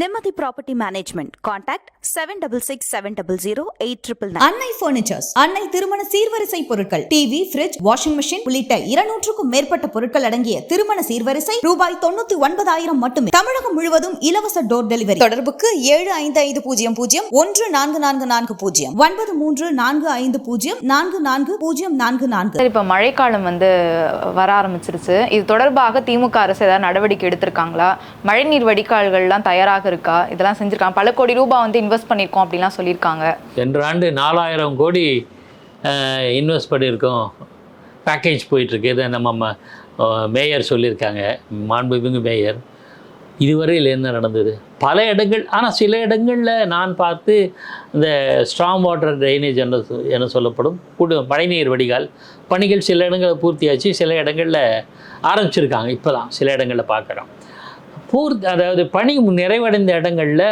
Nimmathi property management contact seven double six seven double zero eight triple Annai furnitures Annai திருமண சீர்வரிசை பொருட்கள் TV fridge washing machine உள்ளிட்ட இருநூற்றுக்கும் மேற்பட்ட பொருட்கள் அடங்கிய திருமண சீர்வரிசை ரூபாய் தொண்ணூத்தி ஒன்பதாயிரம் மட்டுமே. தமிழகம் முழுவதும் இலவச டோர் டெலிவரி தொடர்புக்கு ஏழு ஐந்து ஐந்து பூஜ்ஜியம் பூஜ்ஜியம் ஒன்று நான்கு நான்கு நான்கு பூஜ்ஜியம். ஒன்பது மூன்று நான்கு ஐந்து பூஜ்ஜியம் நான்கு நான்கு பூஜ்ஜியம் நான்கு நான்கு. சார் இப்போ மழைக்காலம் வந்து வர ஆரம்பிச்சிருச்சு. இது தொடர்பாக திமுக அரசு ஏதாவது நடவடிக்கை எடுத்திருக்காங்களா? மழைநீர் வடிகால்கள்லாம் தயாராக இருக்கா? இதெல்லாம் செஞ்சுருக்காங்க. பல கோடி ரூபாய் வந்து இன்வெஸ்ட் பண்ணியிருக்கோம் அப்படிலாம் சொல்லியிருக்காங்க. ரெண்டு ஆண்டு நாலாயிரம் கோடி இன்வெஸ்ட் பண்ணியிருக்கோம். பேக்கேஜ் போயிட்டுருக்கு. இதை நம்ம மேயர் சொல்லியிருக்காங்க. மாண்புமிகு மேயர். இதுவரையில் என்ன நடந்தது? பல இடங்கள் ஆனால் சில இடங்களில் நான் பார்த்து இந்த ஸ்ட்ராங் வாட்டர் ட்ரைனேஜ் என என சொல்லப்படும் கூடு மழைநீர் வடிகால் பணிகள் சில இடங்களில் பூர்த்தியாச்சு. சில இடங்களில் ஆரம்பிச்சிருக்காங்க. இப்போ தான் சில இடங்களில் பார்க்குறோம். பூர்த்தி அதாவது பணி நிறைவடைந்த இடங்களில்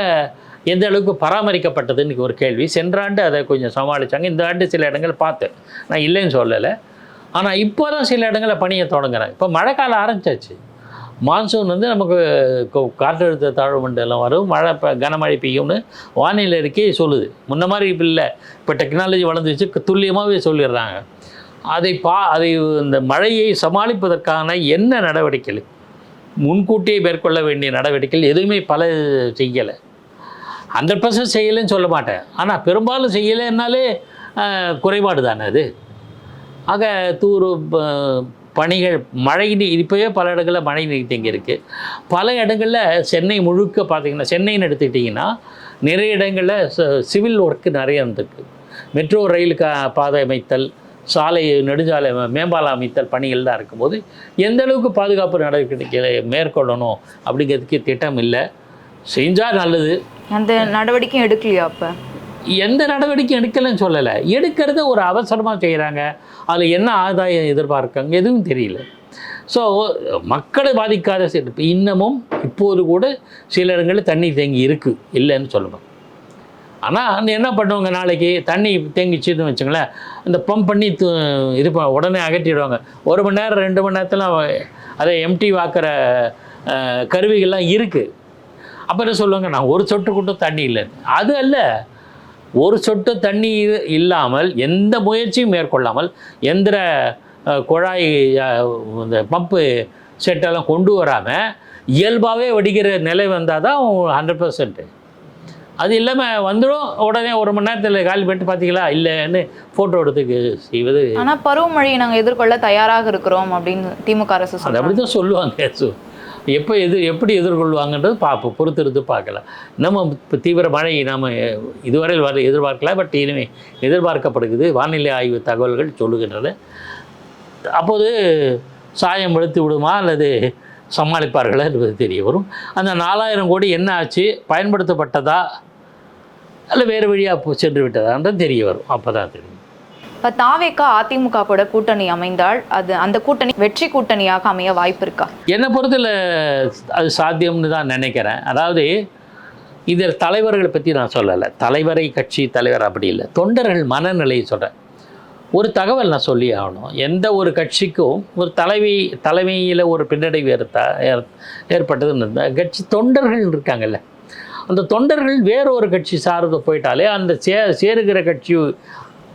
எந்த அளவுக்கு பராமரிக்கப்பட்டதுன்னு ஒரு கேள்வி. சென்ற ஆண்டு அதை கொஞ்சம் சமாளித்தாங்க இந்த ஆண்டு சில இடங்கள் பார்த்தேன். நான் இல்லைன்னு சொல்லலை. ஆனால் இப்போ தான் சில இடங்களில் பணியை தொடங்குறாங்க. இப்போ மழை காலம் ஆரம்பிச்சாச்சு. மான்சூன் வந்து நமக்கு காற்றழுத்த தாழ்வு மண்டலம் வரும். மழை இப்போ கனமழை பெய்யும்னு வானிலை இருக்கே சொல்லுது. முன்ன மாதிரி இப்போ இல்லை. இப்போ டெக்னாலஜி வளர்ந்துச்சு துல்லியமாகவே சொல்லிடுறாங்க. அதை பா அதை இந்த மழையை சமாளிப்பதற்கான என்ன நடவடிக்கைகள்? முன்கூட்டியே மேற்கொள்ள வேண்டிய நடவடிக்கைகள் எதுவுமே பல செய்யலை. ஹண்ட்ரட் பர்சன்ட் செய்யலைன்னு சொல்ல மாட்டேன். ஆனால் பெரும்பாலும் செய்யலைன்னாலே குறைபாடு தானே அது. ஆக தூர் பணிகள் மழை நீர் இப்போவே பல இடங்களில் மழை நீர் தேங்கி இருக்குது பல இடங்களில் சென்னை முழுக்க பார்த்தீங்கன்னா சென்னைன்னு எடுத்துக்கிட்டிங்கன்னா நிறைய இடங்களில் ச- சிவில் ஒர்க்கு நிறைய இருந்திருக்கு. மெட்ரோ ரயிலுக்கு பாதை அமைத்தல் சாலை நெடுஞ்சாலை மே- மேம்பாலம் அமைத்தல் பணிகள் தான் இருக்கும்போது எந்த அளவுக்கு பாதுகாப்பு நடவடிக்கைகளை மேற்கொள்ளணும் அப்படிங்கிறதுக்கு திட்டம் இல்லை. செஞ்சால் நல்லது. அந்த நடவடிக்கையும் எடுக்கலையா அப்போ? எந்த நடவடிக்கையும் எடுக்கலைன்னு சொல்லலை. எடுக்கிறது ஒரு அவசரமாக செய்கிறாங்க அதில் என்ன ஆதாயம் எதிர்பார்க்காங்க எதுவும் தெரியல. ஸோ மக்களை பாதிக்காத இன்னமும் இப்போது கூட சில இடங்களில் தண்ணி தேங்கி இருக்குது இல்லைன்னு சொல்லுவேன் ஆனால் என்ன பண்ணுவாங்க நாளைக்கு தண்ணி தேங்கிச்சுன்னு வச்சுங்களேன் இந்த பம்ப் பண்ணி து- இது உடனே அகற்றிடுவாங்க. ஒரு மணி நேரம் ரெண்டு மணி நேரத்தில் அதை எம்டி வாக்குற கருவிகள்லாம் இருக்குது அப்புறம் என்ன சொல்லுவாங்க நான் ஒரு சொட்டு கூட தண்ணி இல்லை. அது அல்ல ஒரு சொட்டு தண்ணி இல்லாமல் எந்த முயற்சியும் மேற்கொள்ளாமல் எந்திர குழாய் இந்த பம்பு செட்டெல்லாம் கொண்டு வராமல் இயல்பாகவே வடிக்கிற நிலை வந்தால் தான் ஹண்ட்ரட் பர்சன்ட்டு அது இல்லாமல் வந்துடும் உடனே ஒரு மணி நேரத்தில் காலி பண்ணிட்டு பார்த்தீங்களா இல்லைன்னு ஃபோட்டோ எடுத்துக்கு செய்வது. ஆனா பருவமழையை நாங்க எதிர்கொள்ள தயாராக இருக்கிறோம் அப்படின்னு திமுக அரசு அது அப்படி தான் சொல்லுவாங்க. எப்போ எது எப்படி எதிர்கொள்வாங்கன்றது பார்ப்போம் பொறுத்திருந்து பார்க்கலாம். நம்ம இப்போ தீவிர மழை நாம் இதுவரையில் வர எதிர்பார்க்கல பட் இனிமே எதிர்பார்க்கப்படுகிறது. வானிலை ஆய்வு தகவல்கள் சொல்லுகின்றன. அப்போது சாயம் வெளுத்து விடுமா? அல்லது சமாளிப்பார்களா என்பது தெரிய வரும். அந்த நாலாயிரம் கோடி என்ன ஆச்சு? பயன்படுத்தப்பட்டதா? அல்ல வேறு வழியாக சென்று விட்டதான்றது தெரிய வரும். அப்போ தான் தெரியும். இப்ப தாவேக்கா அதிமுக கூட கூட்டணி அமைந்தால் அது அந்த கூட்டணி வெற்றி கூட்டணியாக அமைய வாய்ப்பு இருக்கா? என்னை பொறுத்தில் அது சாத்தியம்னு தான் நினைக்கிறேன். அதாவது இதில் தலைவர்களை பற்றி நான் சொல்லலை. தலைவரை கட்சி தலைவர் அப்படி இல்லை. தொண்டர்கள் மனநிலையை சொல்கிறேன் ஒரு தகவல் நான் சொல்லி ஆகணும். எந்த ஒரு கட்சிக்கும் ஒரு தலைவி தலைமையில் ஒரு பின்னடைவு ஏற்பா ஏற் ஏற்பட்டதுன்னு இருந்தால் கட்சி தொண்டர்கள் இருக்காங்கல்ல. அந்த தொண்டர்கள் வேற ஒரு கட்சி சார்ந்து போயிட்டாலே அந்த சே சேருகிற கட்சி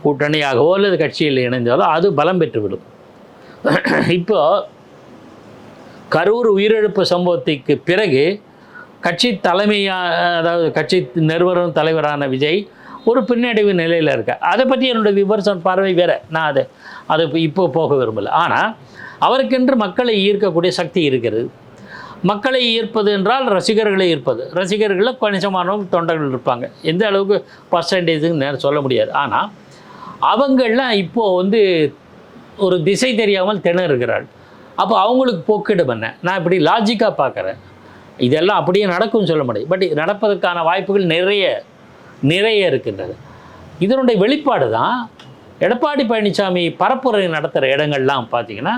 கூட்டணியாகவோ அல்லது கட்சியில் இணைந்தாலோ அது பலம் பெற்றுவிடும் இப்போ கரூர் உயிரிழப்பு சம்பவத்திற்கு பிறகு கட்சி தலைமையாக அதாவது கட்சி நிறுவனம் தலைவரான விஜய் ஒரு பின்னடைவு நிலையில் இருக்க. அதை பற்றி என்னுடைய விமர்சன பார்வை வேற. நான் அதை அதை இப்போ போக விரும்பலை. ஆனால் அவருக்கென்று மக்களை ஈர்க்கக்கூடிய சக்தி இருக்கிறது. மக்களை ஈர்ப்பது என்றால் ரசிகர்களை ஈர்ப்பது. ரசிகர்களில் கணிசமானவங்க தொண்டர்கள் இருப்பாங்க. எந்த அளவுக்கு பர்சன்டேஜுன்னு நேரம் சொல்ல முடியாது. ஆனால் அவங்கெல்லாம் இப்போது வந்து ஒரு திசை தெரியாமல் திணறுகிறாள். அப்போ அவங்களுக்கு போக்கிடம் என்ன? நான் இப்படி லாஜிக்காக பார்க்குறேன். இதெல்லாம் அப்படியே நடக்கும்னு சொல்ல முடியாது பட் நடப்பதற்கான வாய்ப்புகள் நிறைய. நிறைய இருக்கின்றது. இதனுடைய வெளிப்பாடு தான் எடப்பாடி பழனிசாமி பரப்புரை நடத்துகிற இடங்கள்லாம் பார்த்தீங்கன்னா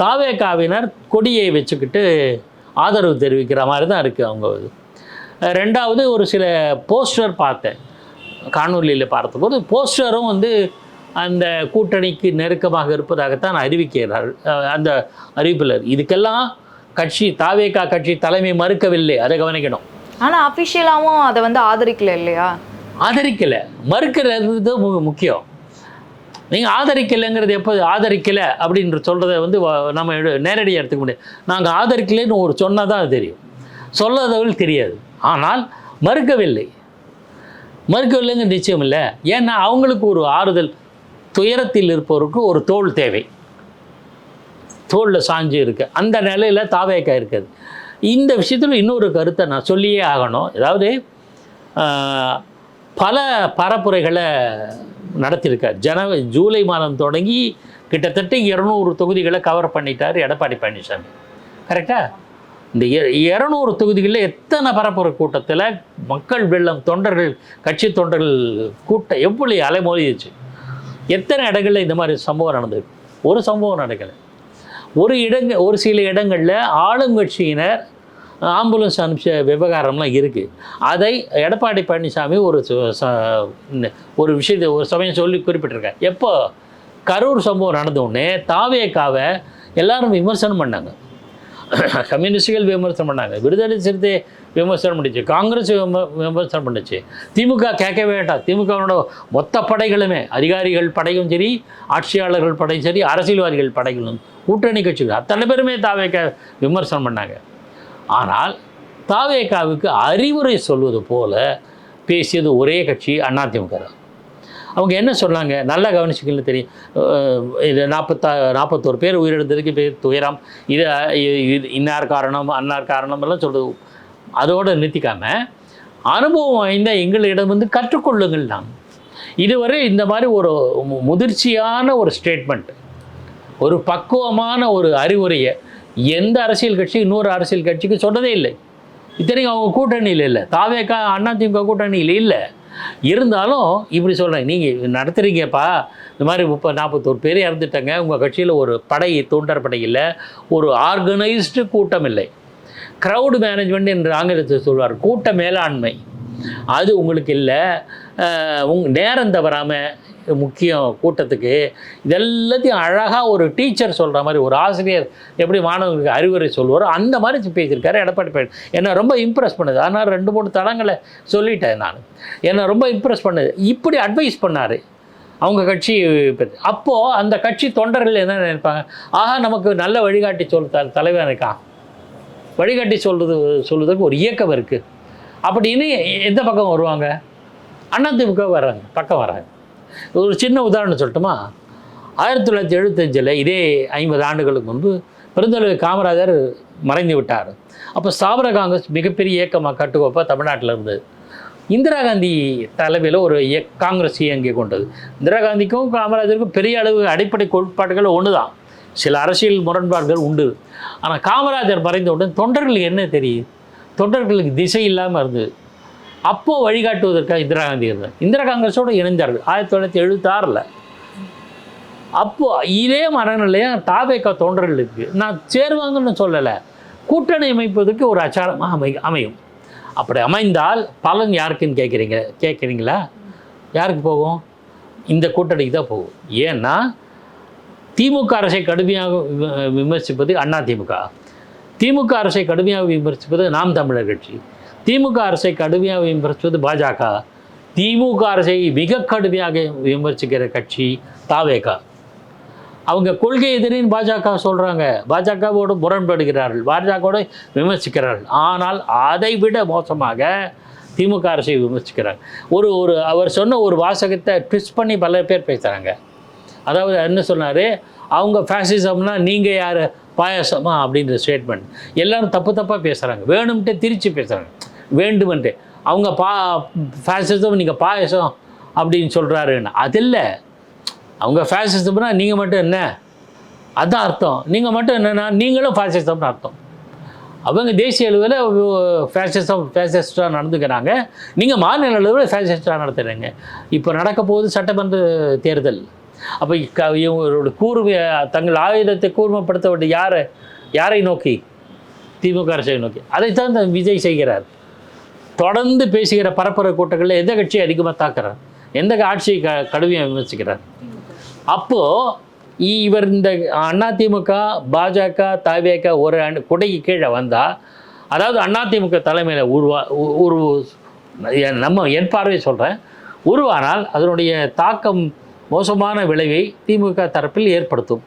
தாவேக்காவினர் கொடியை வச்சுக்கிட்டு ஆதரவு தெரிவிக்கிற மாதிரி தான் இருக்குது அவங்க. இது ரெண்டாவது ஒரு சில போஸ்டர் பார்த்தேன். காணொலியில் பார்த்தபோது போஸ்டரும் வந்து அந்த கூட்டணிக்கு நெருக்கமாக இருப்பதாகத்தான் அறிவிக்கிறார். அந்த அறிவிப்பில் இதுக்கெல்லாம் கட்சி தாவேக்கா கட்சி தலைமை மறுக்கவில்லை. அதை கவனிக்கணும். ஆனால் அஃபிஷியலாகவும் அதை வந்து ஆதரிக்கல இல்லையா? ஆதரிக்கலை. மறுக்கிறது தான் முக்கியம். நீங்கள் ஆதரிக்கலைங்கிறது எப்போ ஆதரிக்கலை அப்படின்ற சொல்கிறத வந்து வ- நம்ம நேரடியாக எடுத்துக்க முடியாது. நாங்கள் ஆதரிக்கலைன்னு ஒரு சொன்னால் தான் அது தெரியும். சொல்லாதவர்கள் தெரியாது. ஆனால் மறுக்கவில்லை. மறுக்கவில்லைங்க நிச்சயம் இல்லை. ஏன்னா அவங்களுக்கு ஒரு ஆறுதல். துயரத்தில் இருப்பவருக்கு ஒரு தோல் தேவை. தோளில் சாஞ்சு இருக்கு. அந்த நிலையில் தாவேக்கா இருக்குது. இந்த விஷயத்தில் இன்னொரு கருத்தை நான் சொல்லியே ஆகணும். அதாவது பல பரப்புரைகளை நடத்தியிருக்கார். ஜனவரி ஜூலை மாதம் தொடங்கி கிட்டத்தட்ட இரநூறு தொகுதிகளை கவர் பண்ணிட்டார் எடப்பாடி பழனிசாமி. கரெக்டாக இந்த இரநூறு தொகுதிகளில் எத்தனை பரப்புரை கூட்டத்தில் மக்கள் வெள்ளம் தொண்டர்கள் கட்சி தொண்டர்கள் கூட்டம் எப்படி அலைமோதிச்சு. எத்தனை இடங்களில் இந்த மாதிரி சம்பவம் நடந்திருக்கு? ஒரு சம்பவம் நடக்கலை. ஒரு இடங்க ஒரு சில இடங்களில் ஆளுங்கட்சியினர் ஆம்புலன்ஸ் அனுப்பிச்ச விவகாரம்லாம் இருக்குது அதை எடப்பாடி பழனிசாமி ஒரு ச- ஒரு விஷயத்தை ஒரு சமயம் சொல்லி குறிப்பிட்டிருக்கார். எப்போ? கரூர் சம்பவம் நடந்தவுடனே தாவேக்காவை எல்லாரும் விமர்சனம் பண்ணாங்க. கம்யூனிஸ்டுகள் விமர்சனம் பண்ணாங்க. விடுதலை சிறுத்தை விமர்சனம் பண்ணிச்சு. காங்கிரஸ் விம- விமர்சனம் பண்ணுச்சு. திமுக கேட்கவே வேண்டாம். திமுகவோட மொத்த படைகளுமே அதிகாரிகள் படையும் சரி ஆட்சியாளர்கள் படையும் சரி அரசியல்வாதிகள் படைகளும் கூட்டணி கட்சிகள் அத்தனை பேருமே தாவேக்கா விமர்சனம் பண்ணாங்க. ஆனால் தாவேக்காவுக்கு அறிவுரை சொல்வது போல பேசியது ஒரே கட்சி அதிமுக தான். அவங்க என்ன சொன்னாங்க? நல்லா கவனிச்சிக்கல தெரியும். இது நாற்பத்தா நாற்பத்தோரு பேர் உயிரிழந்ததுக்கு பேர் துயரம். இது இது- இன்னார் காரணம் அன்னார் காரணம் எல்லாம் சொல்கிறது அதோடு நிறுத்திக்காம அனுபவம் வாய்ந்த எங்களிடம் வந்து கற்றுக்கொள்ளுங்கள் நான் இதுவரை இந்த மாதிரி ஒரு முதிர்ச்சியான ஒரு ஸ்டேட்மெண்ட் ஒரு பக்குவமான ஒரு அறிவுரையை எந்த அரசியல் கட்சி இன்னொரு அரசியல் கட்சிக்கு சொன்னதே இல்லை. இத்தனைக்கும் அவங்க கூட்டணியில் இல்லை. தாவேக்கா அதிமுக கூட்டணியில் இல்லை. இருந்தாலும் இப்படி சொல்கிறேன் நீங்கள் நடத்துகிறீங்கப்பா இந்த மாதிரி முப்பது நாற்பத்தோரு பேர் இறந்துட்டாங்க. உங்கள் கட்சியில் ஒரு படை தொண்டர் படை இல்லை. ஒரு ஆர்கனைஸ்டு கூட்டம் இல்லை. க்ரௌடு மேனேஜ்மெண்ட் என்று ஆங்கிலத்தில் சொல்வார். கூட்ட மேலாண்மை. அது உங்களுக்கு இல்லை. உங் நேரம் தவறாமல் முக்கியம் கூட்டத்துக்கு. இதெல்லாத்தையும் அழகாக ஒரு டீச்சர் சொல்கிற மாதிரி ஒரு ஆசிரியர் எப்படி மாணவர்களுக்கு அறிவுரை சொல்வாரோ அந்த மாதிரி பேசியிருக்காரு எடப்பாடி பழனி என்னை ரொம்ப இம்ப்ரெஸ் பண்ணுது. ஆனால் ரெண்டு மூணு தடங்களை சொல்லிட்டேன் நான். என்னை ரொம்ப இம்ப்ரெஸ் பண்ணுது. இப்படி அட்வைஸ் பண்ணார். அவங்க கட்சி அப்போது அந்த கட்சி தொண்டர்கள் என்ன நினைப்பாங்க? ஆஹா நமக்கு நல்ல வழிகாட்டி சொல் தலைவர் தலைவன் இருக்கான். வழிகாட்டி சொல்கிறது சொல்வதற்கு ஒரு இயக்கம் இருக்குது அப்படின்னு எந்த பக்கம் வருவாங்க? அதிமுக வர்றாங்க பக்கம் வராங்க ஒரு சின்ன உதாரணம் சொல்லட்டுமா? ஆயிரத்தி தொள்ளாயிரத்தி எழுபத்தஞ்சில் இதே ஐம்பது ஆண்டுகளுக்கு முன்பு பெருந்தலைவர் காமராஜர் மறைந்து விட்டார். அப்போ ஸ்தாபன காங்கிரஸ் மிகப்பெரிய இயக்கமாக கட்டுக்கோப்பாக தமிழ்நாட்டில் இருந்தது. இந்திரா காந்தி தலைமையில் ஒரு இயக் காங்கிரஸ் இயங்கி கொண்டது. இந்திரா காந்திக்கும் காமராஜருக்கும் பெரிய அளவு அடிப்படை கோட்பாடுகள் ஒன்று தான் சில அரசியல் முரண்பாடுகள் உண்டு. ஆனால் காமராஜர் மறைந்தவுடன் தொண்டர்களுக்கு என்ன தெரியும் தொண்டர்களுக்கு திசை இல்லாமல் இருந்தது அப்போது வழிகாட்டுவதற்காக இந்திரா காந்தி இருந்தார். இந்திரா காங்கிரஸோடு இணைந்தார்கள். ஆயிரத்தி தொள்ளாயிரத்தி எழுபத்தாறில் அப்போ இதே மனநிலையாக தாவேக்கா தொண்டர்களுக்கு நான் சேருவாங்கன்னு சொல்லலை. கூட்டணி அமைப்பதற்கு ஒரு அச்சாரமாக அமை அமையும். அப்படி அமைந்தால் பலன் யாருக்குன்னு கேட்குறீங்க கேட்குறீங்களா யாருக்கு போகும்? இந்த கூட்டணிக்கு தான் போகும். ஏன்னா திமுக அரசை கடுமையாக விம- விமர்சிப்பது அண்ணா திமுக. திமுக அரசை கடுமையாக விமர்சிப்பது நாம் தமிழர் கட்சி. திமுக அரசை கடுமையாக விமர்சிப்பது பாஜக. திமுக அரசை மிக கடுமையாக விமர்சிக்கிற கட்சி தாவேகா. அவங்க கொள்கை எதிரின்னு பாஜக சொல்கிறாங்க பாஜகவோடு முரண்படுகிறார்கள். பாஜகவோடு விமர்சிக்கிறார்கள். ஆனால் அதை விட மோசமாக திமுக அரசை விமர்சிக்கிறாங்க ஒரு ஒரு அவர் சொன்ன ஒரு வாசகத்தை ட்விஸ்ட் பண்ணி பல பேர் பேசுகிறாங்க அதாவது என்ன சொன்னார்? அவங்க ஃபேசிசம்னா நீங்கள் யார்? பாயாசமா அப்படின்ற ஸ்டேட்மெண்ட் எல்லாரும் தப்பு தப்பாக பேசுகிறாங்க வேணும்ட்டு திரிச்சு பேசுகிறாங்க வேண்டுமென்ட்டு அவங்க பா ஃபேசிசம் நீங்கள் பாயசம் அப்படின்னு சொல்கிறாருன்னு அது இல்லை அவங்க ஃபேசிசம்னா நீங்கள் மட்டும் என்ன? அதான் அர்த்தம். நீங்கள் மட்டும் என்னென்னா நீங்களும் ஃபேசிசம்னு அர்த்தம். அவங்க தேசிய அளவில் ஃபேசிசம் ஃபேசிஸ்டாக நடந்துக்கிறாங்க. நீங்கள் மாநில அளவில் ஃபேசிஸ்டாக நடத்துகிறீங்க இப்போ நடக்க போகுது சட்டமன்ற தேர்தல். அப்போ இவங்களோட கூர்மையை தங்கள் ஆயுதத்தை கூர்மைப்படுத்த வேண்டிய யாரை? யாரை நோக்கி? திமுக அரசை நோக்கி. அதைத்தான் இந்த விஜய் செய்கிறார். தொடர்ந்து பேசுகிற பரப்புரை கூட்டங்களில் எந்த கட்சியை அதிகமாக தாக்குறார்? எந்த ஆட்சியை க கடுமையாக விமர்சிக்கிறார்? அப்போது இவர் இந்த அதிமுக பாஜக தாவேக ஒரு அணி- குடைக்கு கீழே வந்தால் அதாவது அதிமுக தலைமையில் உருவா உருவ நம்ம என் பார்வை சொல்கிறேன் உருவானால் அதனுடைய தாக்கம் மோசமான விளைவை திமுக தரப்பில் ஏற்படுத்தும்.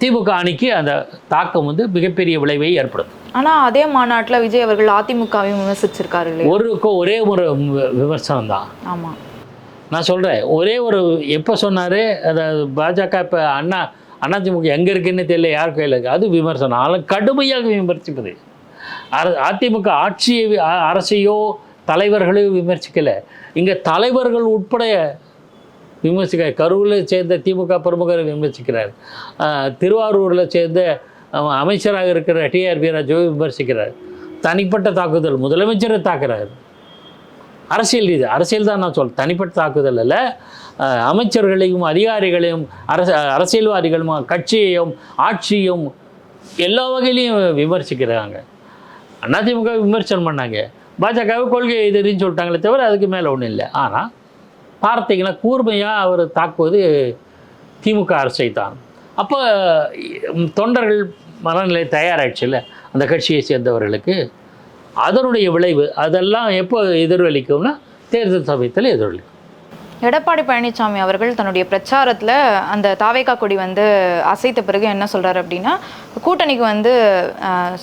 திமுக அணிக்கு அந்த தாக்கம் வந்து மிகப்பெரிய விளைவை ஏற்படுத்தும். ஆனா அதே மாநாட்டுல விஜய் அவர்கள் அதிமுகவையும் விமர்சிச்சிருக்காரு இல்லையா? ஒரு ஒரே ஒரு விமர்சனம் தான் ஆமா. நான் சொல்கிறேன் ஒரே ஒரு எப்போ சொன்னார் அதாவது பாஜக இப்போ அண்ணா அதிமுக எங்கே இருக்குன்னு தெரியல யார் கையில் இருக்குது அது விமர்சனம். ஆனால் கடுமையாக விமர்சிப்பது. அதிமுக ஆட்சியை அரசையோ தலைவர்களையோ விமர்சிக்கலை. இங்கே தலைவர்கள் உட்பட விமர்சிக்க கரூரில் சேர்ந்த திமுக பிரமுகரை விமர்சிக்கிறார். திருவாரூரில் சேர்ந்த அமைச்சராக இருக்கிற டிஆர் ராஜுவை விமர்சிக்கிறார். தனிப்பட்ட தாக்குதல் முதலமைச்சரை தாக்குறாரு. அரசியல் இது அரசியல் தான் நான் சொல் தனிப்பட்ட தாக்குதல் அல்ல. அமைச்சர்களையும் அதிகாரிகளையும் அரச அரசியல்வாதிகளும் கட்சியையும் ஆட்சியும் எல்லா வகையிலையும் விமர்சிக்கிறாங்க. அதிமுக விமர்சனம் பண்ணாங்க. பாஜகவை கொள்கை எதிரின்னு சொல்லிட்டாங்களே தவிர அதுக்கு மேலே ஒன்றும் இல்லை. ஆனால் பார்த்தீங்கன்னா கூர்மையாக அவர் தாக்குவது திமுக அரசை தான். அப்போ தொண்டர்கள் மனநிலை தயாராகிடுச்சுல்ல அந்த கட்சியை சேர்ந்தவர்களுக்கு அதனுடைய விளைவு அதெல்லாம் எப்போ எதிரொலிக்கும்னா தேர்தல் சமயத்தில் எதிரொலிக்கும். எடப்பாடி பழனிசாமி அவர்கள் தன்னுடைய பிரச்சாரத்தில் அந்த தாவேக்கா கொடி வந்து அசைத்த பிறகு என்ன சொல்கிறார் அப்படின்னா கூட்டணிக்கு வந்து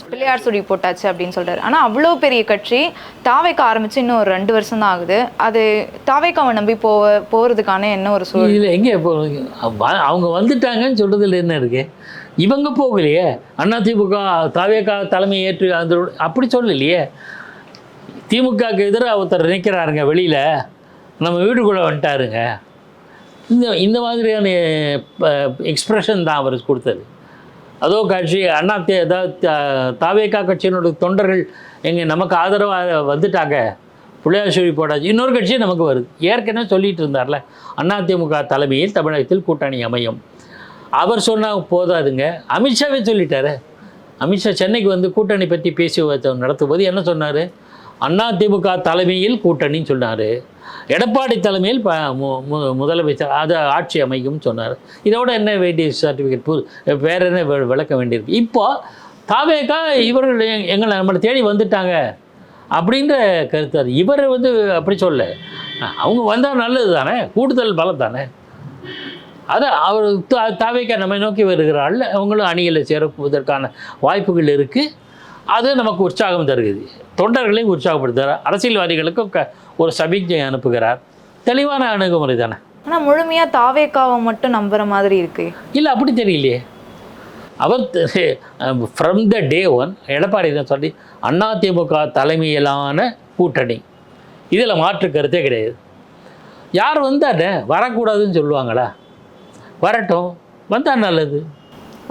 பிள்ளையார் சுடி போட்டாச்சு அப்படின்னு சொல்கிறார் ஆனால் அவ்வளோ பெரிய கட்சி தாவேக்கா ஆரம்பித்து இன்னும் ஒரு ரெண்டு வருஷம் தான் ஆகுது. அது தாவேக்காவை நம்பி போவ போகிறதுக்கான என்ன ஒரு சூழல்? எங்கே வ- அவங்க வந்துட்டாங்கன்னு சொல்கிறதுல என்ன இருக்கு? இவங்க போகலையே. அதிமுக தாவேக்கா தலைமை ஏற்று அந்த அப்படி சொல்லலையே. திமுகவுக்கு எதிராக ஒருத்தர் நிற்கிறாருங்க வெளியில். நம்ம வீட்டுக்குள்ளே வந்துட்டாருங்க. இந்த இந்த மாதிரியான எக்ஸ்ப்ரெஷன் தான் அவர் கொடுத்தது. அதோ கட்சி அண்ணா தே அதாவது த- தாவேக்கா கட்சியினுடைய தொண்டர்கள் எங்கள் நமக்கு ஆதரவாக வந்துட்டாங்க. புள்ளையாசுழி போடாச்சு இன்னொரு கட்சி நமக்கு வருது. ஏற்கனவே சொல்லிட்டு இருந்தார்ல அதிமுக தலைமையில் தமிழகத்தில் கூட்டணி அமையும். அவர் சொன்னால் போதாதுங்க. அமித்ஷாவே சொல்லிட்டாரு. அமித்ஷா சென்னைக்கு வந்து கூட்டணி பற்றி பேசி நடத்தும் போது என்ன சொன்னார்? அதிமுக தலைமையில் கூட்டணின்னு சொன்னார். எடப்பாடி தலைமையில் ப மு- மு- முதலமைச்சர் அது ஆட்சி அமைக்கும் சொன்னார். இதோட என்ன வேண்டிய சர்டிஃபிகேட் பு வேற என்ன விளக்க வேண்டியிருக்கு? இப்போ தாவேக்கா இவர்கள் எங்களை நம்மளை தேடி வந்துட்டாங்க அப்படின்ற கருத்து அது. இவர் வந்து அப்படி சொல்ல. அவங்க வந்தால் நல்லது தானே? கூடுதல் பலம் தானே? அது அவர் த- தாவேக்கா நம்மை நோக்கி வருகிறாள் அவங்களும் அணியில் சேருவதற்கான வாய்ப்புகள் இருக்குது அது நமக்கு உற்சாகம் தருகிறது. தொண்டர்களையும் உற்சாகப்படுத்துகிறார். அரசியல்வாதிகளுக்கும் க ஒரு சமிக்ஞை அனுப்புகிறார். தெளிவான அணுகுமுறை தானே? ஆனா முழுமையா தாவேக்காவை மட்டும் நம்புற மாதிரி இருக்கு. இல்லை அப்படி தெரியலையே. அவர் from the day one Edappadi தான் சொல்லி அதிமுக தலைமையிலான கூட்டணி. இதில் மாற்று கருத்தே கிடையாது. யார் வந்தானே வரக்கூடாதுன்னு சொல்லுவாங்களா? வரட்டும் வந்தால் நல்லது.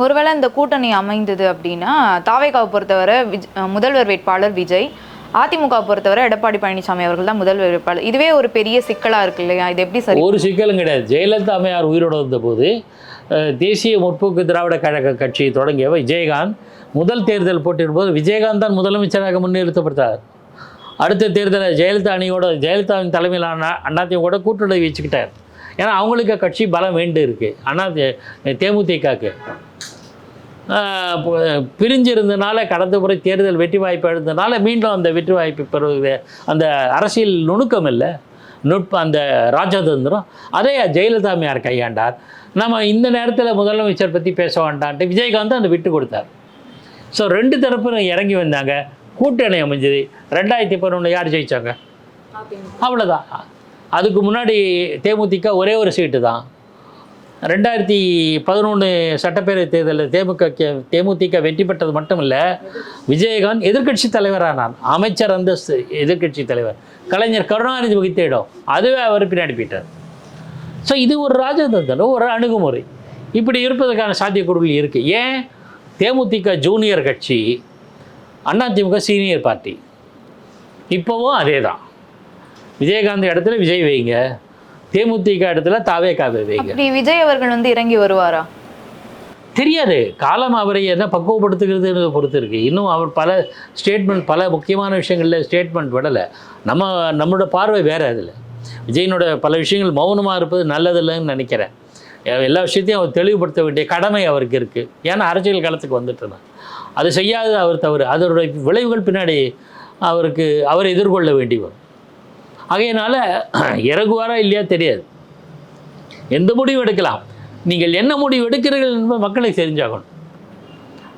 ஒருவேளை இந்த கூட்டணி அமைந்தது அப்படின்னா தாவேகாவை பொறுத்தவரை விஜ் முதல்வர் வேட்பாளர் விஜய் அதிமுக பொறுத்தவரை எடப்பாடி பழனிசாமி அவர்கள் தான் முதல்வர் வேட்பாளர். இதுவே ஒரு பெரிய சிக்கலாக இருக்கு இல்லையா? இது எப்படி சரி ஒரு சிக்கலும் கிடையாது. ஜெயலலிதா அம்மையார் உயிரோடு வந்த போது தேசிய முற்போக்கு திராவிட கழக கட்சியை தொடங்கியவர் விஜயகாந்த். முதல் தேர்தல் போட்டியிடும்போது விஜயகாந்த் தான் முதலமைச்சராக முன்னிறுத்தப்பட்டார். அடுத்த தேர்தலில் ஜெயலலிதா அணியோட ஜெயலலிதாவின் தலைமையிலான அண்ணாத்தையும் கூட கூட்டணி வச்சுக்கிட்டார். ஏன்னா அவங்களுக்கு கட்சி பலம் வேண்டு இருக்குது அண்ணா தேமுதிகக்கு. பிரிஞ்சிருந்தனால கடந்த முறை தேர்தல் வெற்றி வாய்ப்பு எழுந்தனால மீண்டும் அந்த வெற்றி வாய்ப்பு பெறுவது அந்த அரசியல் நுணுக்கம் இல்லை. நுட்பம் அந்த ராஜதந்திரம். அதே ஜெயலலிதா அம்மையார் கையாண்டார். நம்ம இந்த நேரத்தில் முதலமைச்சர் பற்றி பேச வேண்டான்ட்டு விஜயகாந்த் அந்த விட்டு கொடுத்தார். ஸோ ரெண்டு தரப்பும் இறங்கி வந்தாங்க. கூட்டணி அமைஞ்சது. ரெண்டாயிரத்தி பதினொன்று யார் ஜெயிச்சாங்க? அவ்வளோதான் அதுக்கு முன்னாடி தேமுதிக ஒரே ஒரு சீட்டு தான். ரெண்டாயிரத்தி பதினொன்று சட்டப்பேரவை தேர்தலில் தேமுக தேமுதிக வெற்றி பெற்றது மட்டும் இல்லை விஜயகாந்த் எதிர்க்கட்சி தலைவரானார். அமைச்சர் அந்தஸ்து எதிர்க்கட்சி தலைவர். கலைஞர் கருணாநிதி வகித்த இடம். அதுவே அவர் பின்னாடி போயிட்டார். ஸோ இது ஒரு ராஜதந்திரம் ஒரு அணுகுமுறை. இப்படி இருப்பதற்கான சாத்தியக்கூறுகள் இருக்குது ஏன்? தேமுதிக ஜூனியர் கட்சி அதிமுக சீனியர் பார்ட்டி. இப்போவும் அதே தான் விஜயகாந்த் இடத்துல விஜய் வைங்க. தேமுதிக இடத்துல தாவே காவே வைங்க. விஜய் அவர்கள் வந்து இறங்கி வருவாரா? தெரியாது. காலம் அவரை என்ன பக்குவப்படுத்துகிறதுன்னு பொறுத்து இருக்கு இன்னும் அவர் பல ஸ்டேட்மெண்ட் பல முக்கியமான விஷயங்களில் ஸ்டேட்மெண்ட் விடலை. நம்ம நம்மளோட பார்வை வேறு அதில். விஜயனோட பல விஷயங்கள் மௌனமாக இருப்பது நல்லதில்லைன்னு நினைக்கிறேன். எல்லா விஷயத்தையும் அவர் தெளிவுபடுத்த வேண்டிய கடமை அவருக்கு இருக்குது ஏன்னா அரசியல் காலத்துக்கு வந்துட்டு அது செய்யாத அவர் தவறு. அதனுடைய விளைவுகள் பின்னாடி அவருக்கு அவர் எதிர்கொள்ள வேண்டி வரும். ஆகையினால இறங்குவாரா இல்லையா தெரியாது. எந்த முடிவு எடுக்கலாம்? நீங்கள் என்ன முடிவு எடுக்கிறீர்கள் என்பது மக்களுக்கு தெரிஞ்சாகணும்.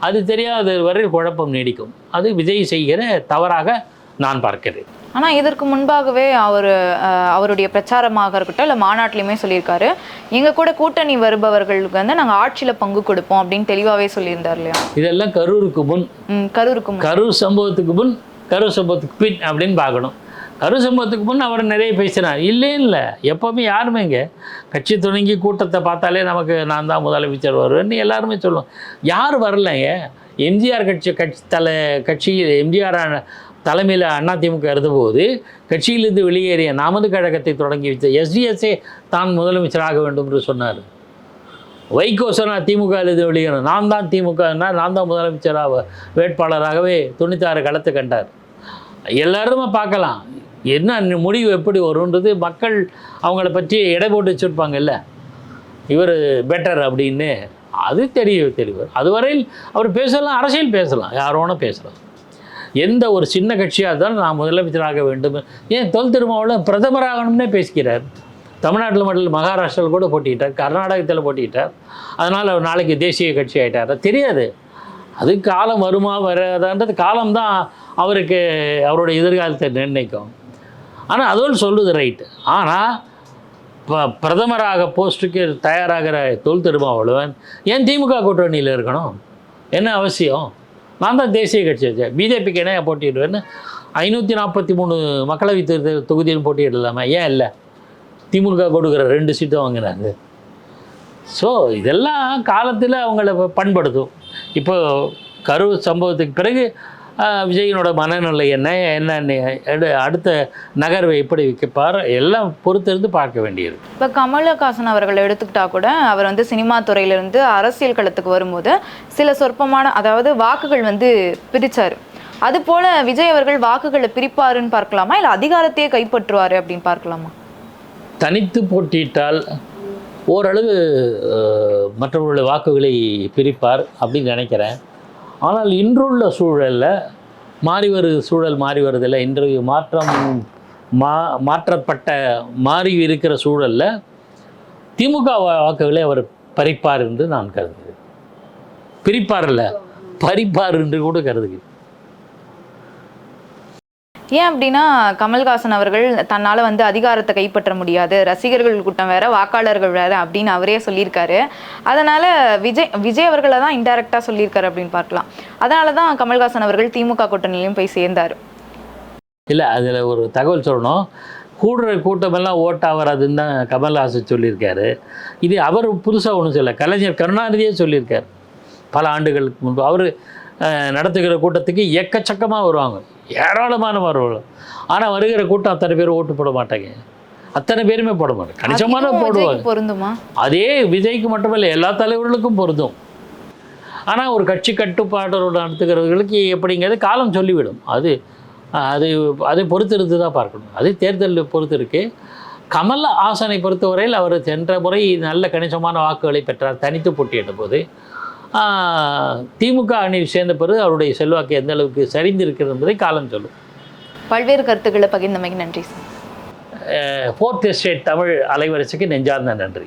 அது தெரியாத வரை குழப்பம் நீடிக்கும். அது விஜய் செய்கிற தவறாக நான் பார்க்கிறேன். ஆனா இதற்கு முன்பாகவே அவர் அவருடைய பிரச்சாரமாக இருக்கட்டும் இல்லை மாநாட்டிலையுமே சொல்லியிருக்காரு. எங்க கூட கூட்டணி வருபவர்களுக்கு வந்து நாங்க ஆட்சியில பங்கு கொடுப்போம் அப்படின்னு தெளிவாவே சொல்லியிருந்தார் இல்லையா? இதெல்லாம் கரூருக்கு முன். கரூருக்கு. கரூர் சம்பவத்துக்கு முன் கரூர் சம்பவத்துக்கு பின் அப்படின்னு பார்க்கணும். கரூர் சம்பவத்துக்கு முன் அவர் நிறைய பேசினார். இல்லை இல்லை. எப்போவுமே யாருமே இங்கே? கட்சி துணங்கி கூட்டத்தை பார்த்தாலே நமக்கு நான் தான் முதலமைச்சர் வருவேன்னு எல்லாருமே சொல்லுவோம் யார் வரலைங்க எம்ஜிஆர் கட்சி கட்சி தலை கட்சி எம்ஜிஆர் தலைமையில் அதிமுக இருந்தபோது கட்சியிலிருந்து வெளியேறிய நமது கழகத்தை தொடங்கி வைத்த எஸ்டிஎஸ்ஏ தான் முதலமைச்சராக வேண்டும் என்று சொன்னார். வைகோ சொன்னால் திமுக வெளியேறும் நான் தான் திமுகன்னா நான் தான் முதலமைச்சராக வேட்பாளராகவே தொண்ணூத்தாறு களத்தை கண்டார். எல்லாருமே பார்க்கலாம். என்ன முடிவு எப்படி வரும்ன்றது மக்கள் அவங்கள பற்றி எடை போட்டு வச்சுருப்பாங்கல்ல. இவர் பெட்டர் அப்படின்னு. அது தெரிய தெரியும் அதுவரையில் அவர் பேசலாம் அரசியல் பேசலாம் யார் பேசலாம். எந்த ஒரு சின்ன கட்சியாக இருந்தாலும் நான் முதலமைச்சராக வேண்டும். ஏன் தொல் திருமாவளவன் பிரதமராகணும்னே பேசுகிறார் தமிழ்நாட்டில் மட்டும் மகாராஷ்டிராவில் கூட போட்டிக்கிட்டார் கர்நாடகத்தில் போட்டிக்கிட்டார் அதனால் அவர் நாளைக்கு தேசிய கட்சி ஆகிட்டார் தெரியாது. அது காலம் வருமா வராதான்றது காலம்தான் அவருக்கு அவருடைய எதிர்காலத்தை நிர்ணயிக்கும். ஆனால் அதுவும் சொல்லுது ரைட்டு ஆனால் இப்போ பிரதமராக போஸ்ட்டுக்கு தயாராகிற தொல் திருமாவளவன் ஏன் திமுக கூட்டணியில் இருக்கணும்? என்ன அவசியம்? நான் தான் தேசிய கட்சி வச்சேன். பிஜேபிக்கு என்ன போட்டியிடுவேன்னு ஐநூற்றி நாற்பத்தி மூணு மக்களவை தேர்தல் தொகுதியில் போட்டியிடலாமா? ஏன் இல்லை? திமுக கொடுக்குற ரெண்டு சீட்டும் வாங்கினாங்க ஸோ இதெல்லாம் காலத்தில் அவங்கள பண்படுத்தும். இப்போ கரூர் சம்பவத்துக்கு பிறகு விஜயனோட மனநிலை என்ன என்ன எடு- அடுத்த நகர்வை எப்படி வைக்கப்பார் எல்லாம் பொறுத்திருந்து பார்க்க வேண்டியது. இப்போ கமலஹாசன் அவர்கள் எடுத்துக்கிட்டா கூட அவர் வந்து சினிமா துறையிலிருந்து அரசியல் களத்துக்கு வரும்போது சில சொற்பமான அதாவது வாக்குகள் வந்து பிரிச்சாரு. அது போல விஜய் அவர்கள் வாக்குகளை பிரிப்பாருன்னு பார்க்கலாமா இல்லை அதிகாரத்தையே கைப்பற்றுவாரு அப்படின்னு பார்க்கலாமா? தனித்து போட்டியிட்டால் ஓரளவு மற்றவர்களுடைய வாக்குகளை பிரிப்பார் அப்படின்னு நினைக்கிறேன். ஆனால் இன்றுள்ள சூழலில் மாறி வரு சூழல் மாறி வருதில்லை. இன்றைய மாற்றம் மா மாற்றப்பட்ட மாறி இருக்கிற சூழலில் திமுக வா- வாக்குகளை அவர் பறிப்பார் என்று நான் கருதுகிறேன். பிரிப்பார் இல்லை பறிப்பார் என்று கூட கருதுகிறேன். ஏன் அப்படின்னா கமல்ஹாசன் அவர்கள் தன்னால் வந்து அதிகாரத்தை கைப்பற்ற முடியாது. ரசிகர்கள் கூட்டம் வேற வாக்காளர்கள் வேற அப்படின்னு அவரே சொல்லியிருக்காரு. அதனால விஜய் விஜய் அவர்களை தான் இன்டெரக்டாக சொல்லியிருக்காரு அப்படின்னு பார்க்கலாம். அதனால தான் கமல்ஹாசன் அவர்கள் திமுக கூட்டணியிலையும் போய் சேர்ந்தார். இல்லை அதில் ஒரு தகவல் சொல்லணும். கூடுற கூட்டமெல்லாம் ஓட்டாக வராதுன்னு தான் கமல்ஹாசன் சொல்லியிருக்காரு. இது அவர் புதுசாக ஒன்றும் சொல்ல கலைஞர் கருணாநிதியே சொல்லியிருக்கார். பல ஆண்டுகளுக்கு முன்பு. அவர் நடத்துகிற கூட்டத்துக்கு எக்கச்சக்கமாக வருவாங்க. ஏராளமான வருவாங்க ஆனால் வருகிற கூட்டம் அத்தனை பேர் ஓட்டு போட மாட்டாங்க. அத்தனை பேருமே போட மாட்டாங்க. கணிசமான போடுவாங்க. பொருந்துமா? அதே விஜய்க்கு மட்டுமல்ல எல்லா தலைவர்களுக்கும் பொருந்தும். ஆனால் ஒரு கட்சி கட்டுப்பாட்டோடு நடத்துகிறவர்களுக்கு எப்படிங்கிறது காலம் சொல்லிவிடும். அது அது அதை பொறுத்திருந்து தான் பார்க்கணும். அது தேர்தல் பொறுத்து இருக்கு. கமல் ஹாசனை பொறுத்தவரையில் அவர் சென்ற முறை நல்ல கணிசமான வாக்குகளை பெற்றார். தனித்து போட்டியிட்ட போது திமுக அணியில் சேர்ந்த பிறகு அவருடைய செல்வாக்கு எந்த அளவுக்கு சரிந்திருக்கிறது என்பதை காலம் சொல்லும். பல்வேறு கருத்துக்களை பகிர்ந்தமைக்கு நன்றி சார். ஃபோர்த் எஸ்டேட் தமிழ் அலைவரிசைக்கு நெஞ்சார்ந்த நன்றி.